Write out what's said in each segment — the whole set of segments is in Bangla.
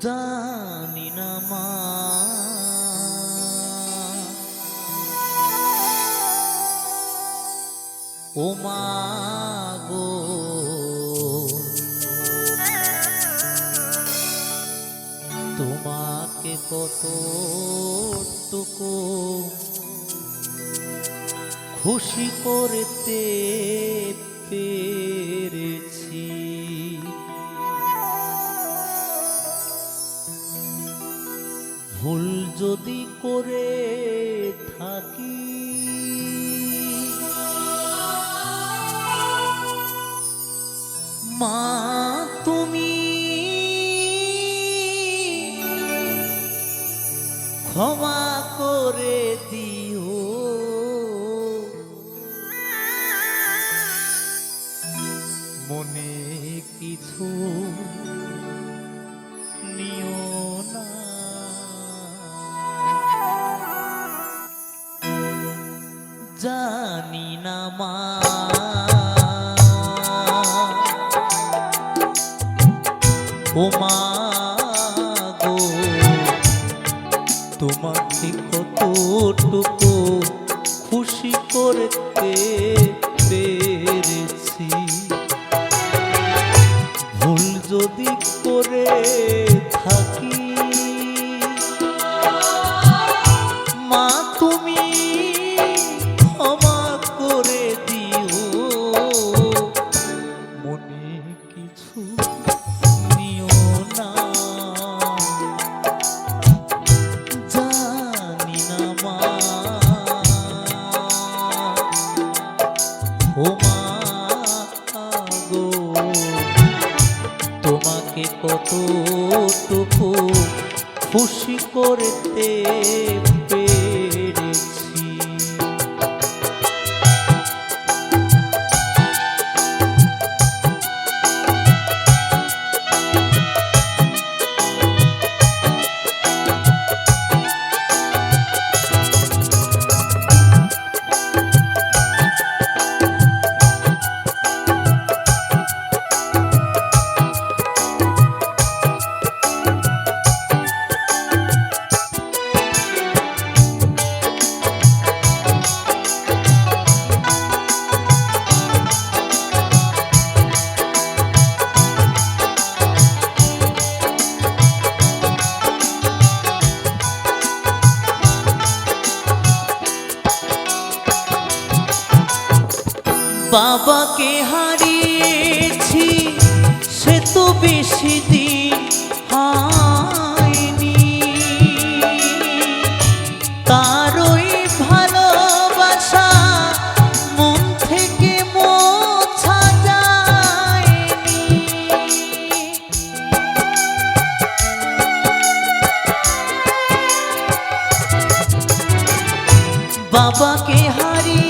জানি না মা। ও মা গো। তোমাকে খুশি করতে পেরেছি। করে থাকি। মা তুমি ক্ষমা করে দিও। মনে কিছু নিও ও মা গো। তোমাকে কতটুকু খুশি করতে গো তোমাকে কতটুকু খুশি করতে বাবাকে হারিয়েছি, সে তো বেশি দিন হয়নি। তারই ভালোবাসা মন থেকে মোছা যায়নি। বাবাকে তো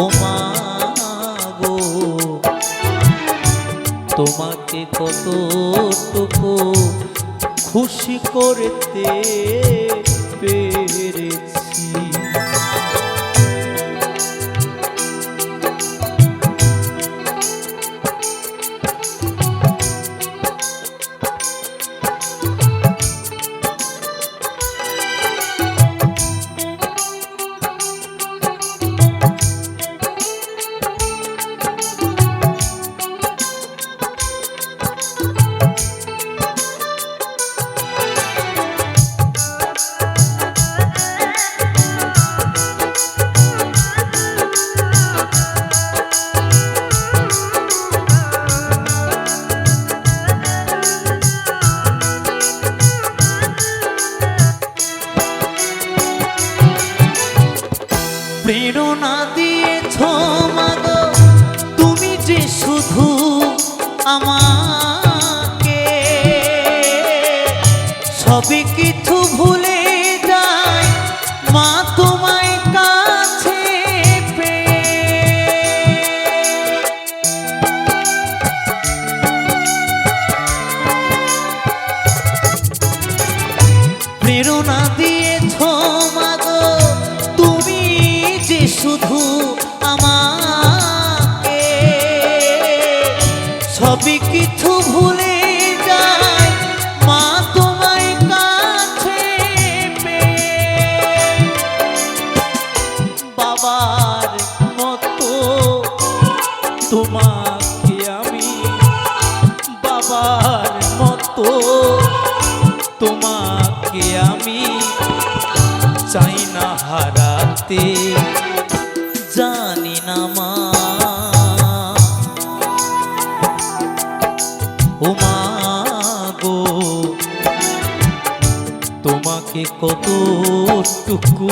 ও মা গো তোমাকে কতটুকু খুশি করতে পেরেছি। প্রেরণা দিয়েছ মাগো তুমি যে শুধু আমাকে সবকে আমি চাই না হারাতে, জানি না মা। ও মা গো, তোমাকে কতটুকু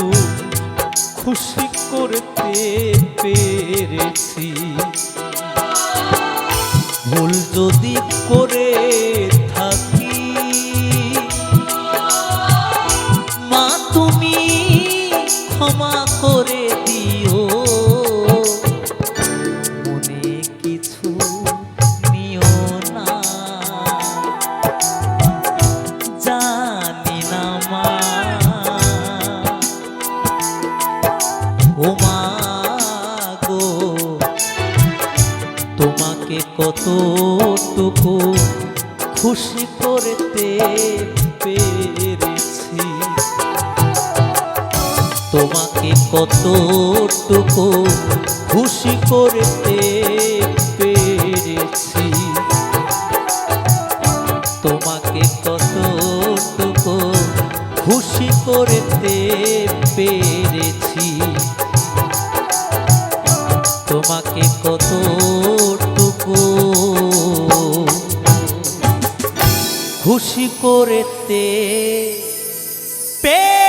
খুশি করতে পেরেছি। ভুল যদি করে কতটুকু খুশি করতে পেরেছি, তোমাকে কতটুকু খুশি করতে পেরেছি, তোমাকে কতটুকু খুশি করতে পেরেছি, তোমাকে কতটুকু খুশি করেতে পে